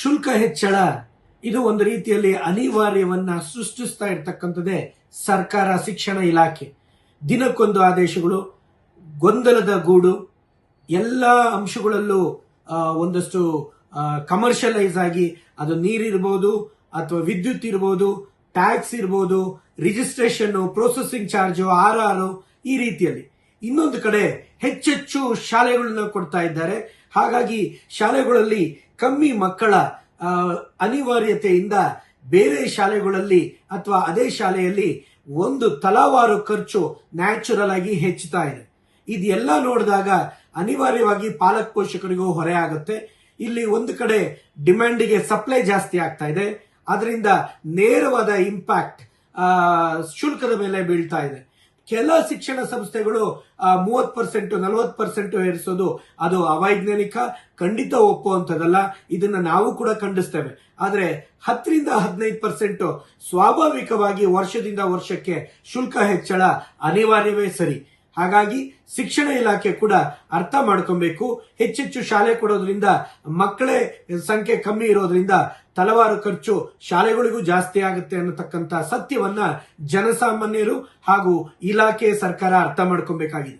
ಶುಲ್ಕ ಹೆಚ್ಚಳ. ಇದು ಒಂದು ರೀತಿಯಲ್ಲಿ ಅನಿವಾರ್ಯವನ್ನ ಸೃಷ್ಟಿಸ್ತಾ ಇರ್ತಕ್ಕಂಥದ್ದೇ ಸರ್ಕಾರ ಶಿಕ್ಷಣ ಇಲಾಖೆ. ದಿನಕ್ಕೊಂದು ಆದೇಶಗಳು, ಗೊಂದಲದ ಗೂಡು, ಎಲ್ಲ ಅಂಶಗಳಲ್ಲೂ ಒಂದಷ್ಟು ಕಮರ್ಷಿಯಲೈಸ್ ಆಗಿ ಅದು ನೀರಿರ್ಬೋದು ಅಥವಾ ವಿದ್ಯುತ್ ಇರ್ಬೋದು ಟ್ಯಾಕ್ಸ್ ಇರ್ಬೋದು registration processing charge or or ಈ ರೀತಿಯಲ್ಲಿ. ಇನ್ನೊಂದು ಕಡೆ ಹೆಚ್ಚೆಚ್ಚು ಶಾಲೆಗಳನ್ನ ಕೊಡ್ತಾ ಇದ್ದಾರೆ. ಹಾಗಾಗಿ ಶಾಲೆಗಳಲ್ಲಿ ಕಮ್ಮಿ ಮಕ್ಕಳ ಅನಿವಾರ್ಯತೆಯಿಂದ ಬೇರೆ ಶಾಲೆಗಳಲ್ಲಿ ಅಥವಾ ಅದೇ ಶಾಲೆಯಲ್ಲಿ ಒಂದು ತಲಾವಾರು ಖರ್ಚು ನ್ಯಾಚುರಲ್ ಆಗಿ ಹೆಚ್ಚುತ್ತಾ ಇದೆ. ಇದೆಲ್ಲ ನೋಡಿದಾಗ ಅನಿವಾರ್ಯವಾಗಿ ಪಾಲಕ ಪೋಷಕರಿಗೂ ಹೊರೆ ಆಗುತ್ತೆ. ಇಲ್ಲಿ ಒಂದು ಕಡೆ ಡಿಮ್ಯಾಂಡಿಗೆ ಸಪ್ಲೈ ಜಾಸ್ತಿ ಆಗ್ತಾ ಇದೆ. ಅದರಿಂದ ನೇರವಾದ ಇಂಪ್ಯಾಕ್ಟ್ ಶುಲ್ಕದ ಮೇಲೆ ಬೀಳ್ತಾ ಇದೆ. ಕೆಲ ಶಿಕ್ಷಣ ಸಂಸ್ಥೆಗಳು ಮೂವತ್ ಪರ್ಸೆಂಟ್, ನಲವತ್ತು ಪರ್ಸೆಂಟ್ ಏರಿಸೋದು ಅದು ಅವೈಜ್ಞಾನಿಕ, ಖಂಡಿತ ಒಪ್ಪುವಂಥದ್ದಲ್ಲ ಇದನ್ನ ನಾವು ಕೂಡ ಖಂಡಿಸ್ತೇವೆ. ಆದರೆ ಹತ್ತರಿಂದ ಹದಿನೈದು ಪರ್ಸೆಂಟ್ ಸ್ವಾಭಾವಿಕವಾಗಿ ವರ್ಷದಿಂದ ವರ್ಷಕ್ಕೆ ಶುಲ್ಕ ಹೆಚ್ಚಳ ಅನಿವಾರ್ಯವೇ ಸರಿ. ಹಾಗಾಗಿ ಶಿಕ್ಷಣ ಇಲಾಖೆ ಕೂಡ ಅರ್ಥ ಮಾಡ್ಕೊಬೇಕು. ಹೆಚ್ಚೆಚ್ಚು ಶಾಲೆ ಕೊಡೋದ್ರಿಂದ ಮಕ್ಕಳೇ ಸಂಖ್ಯೆ ಕಮ್ಮಿ ಇರೋದ್ರಿಂದ ತಲವಾರು ಖರ್ಚು ಶಾಲೆಗಳಿಗೂ ಜಾಸ್ತಿ ಆಗುತ್ತೆ ಅನ್ನತಕ್ಕಂಥ ಸತ್ಯವನ್ನ ಜನಸಾಮಾನ್ಯರು ಹಾಗೂ ಇಲಾಖೆ ಸರ್ಕಾರ ಅರ್ಥ ಮಾಡ್ಕೊಬೇಕಾಗಿದೆ.